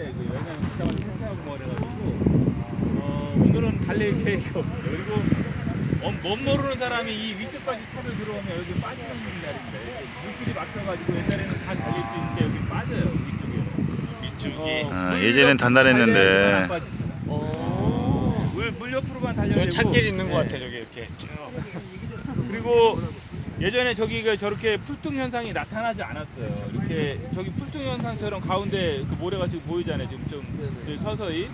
그 여행을 갔다가 세차하고 뭐 그래가지고 어, 오늘은 달릴 계획이 없어요. 그리고 어, 못 모르는 사람이 이 위쪽까지 차를 들어오면 여기 빠지는 날인데 물길이 막혀가지고 옛날에는 다 달릴 수 있는데 여기 빠져요 위쪽에. 위쪽이. 어, 아, 물 예전엔 옆으로 단단했는데. 달려야 안 빠지죠. 물, 물 옆으로만 달려야 저 되고 찻길 있는 것 네. 같아 저기 이렇게. 그리고 예전에 저기가 저렇게 풀뚱 현상이 나타나지 않았어요. 이렇게 저기 풀뚱 현상처럼 가운데 그 모래가 지금 보이잖아요. 지금 좀 이제 서서히.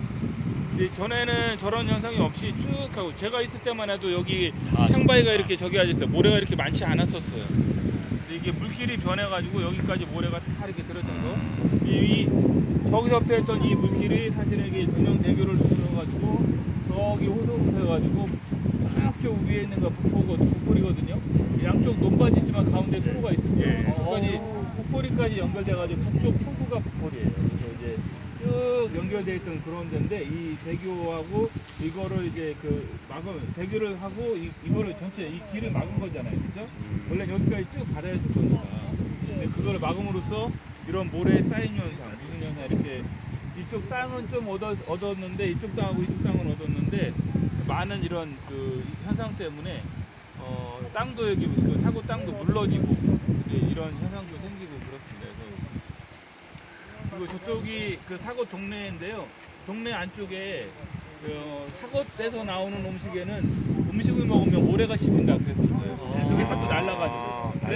근데 전에는 저런 현상이 없이 쭉 하고 제가 있을 때만 해도 여기 아, 창바위가 이렇게 저기 아졌어요. 모래가 이렇게 많지 않았었어요. 근데 이게 물길이 변해가지고 여기까지 모래가 다 이렇게 들어져서 이, 이 저기서부터 했던 이 물길이 사실은 이게 전영대교를 통해가지고 저기 호수부터 해가지고 저쪽 위에 있는 거 북포거 북포리거든요. 양쪽 논밭이지만 가운데 수로가 있어요. 북까지 북포리까지 연결돼가지고 북쪽 포구가 북포리예요. 그래서 이제 쭉 연결돼 있던 그런 데인데 이 대교하고 이거를 이제 그 막은 대교를 하고 이, 이거를 전체 이 길을 막은 거잖아요, 그렇죠? 원래 여기까지 쭉 받아야될 거니까. 근데 그걸 막음으로써 이런 모래 쌓인 현상, 무슨 현상 이렇게 이쪽 땅은 좀 얻어, 얻었는데 이쪽 땅하고 이쪽 땅은 얻었는데 많은 이런 그 현상 때문에 어, 땅도 여기 그 사고 땅도 물러지고 이런 현상도 생기고 그렇습니다. 그래서 그리고 저쪽이 그 사고 동네인데요. 동네 안쪽에 그 어, 사고에서 나오는 음식에는 음식을 먹으면 모래가 씹힌다 그랬었어요. 그게 하도 날라가지고.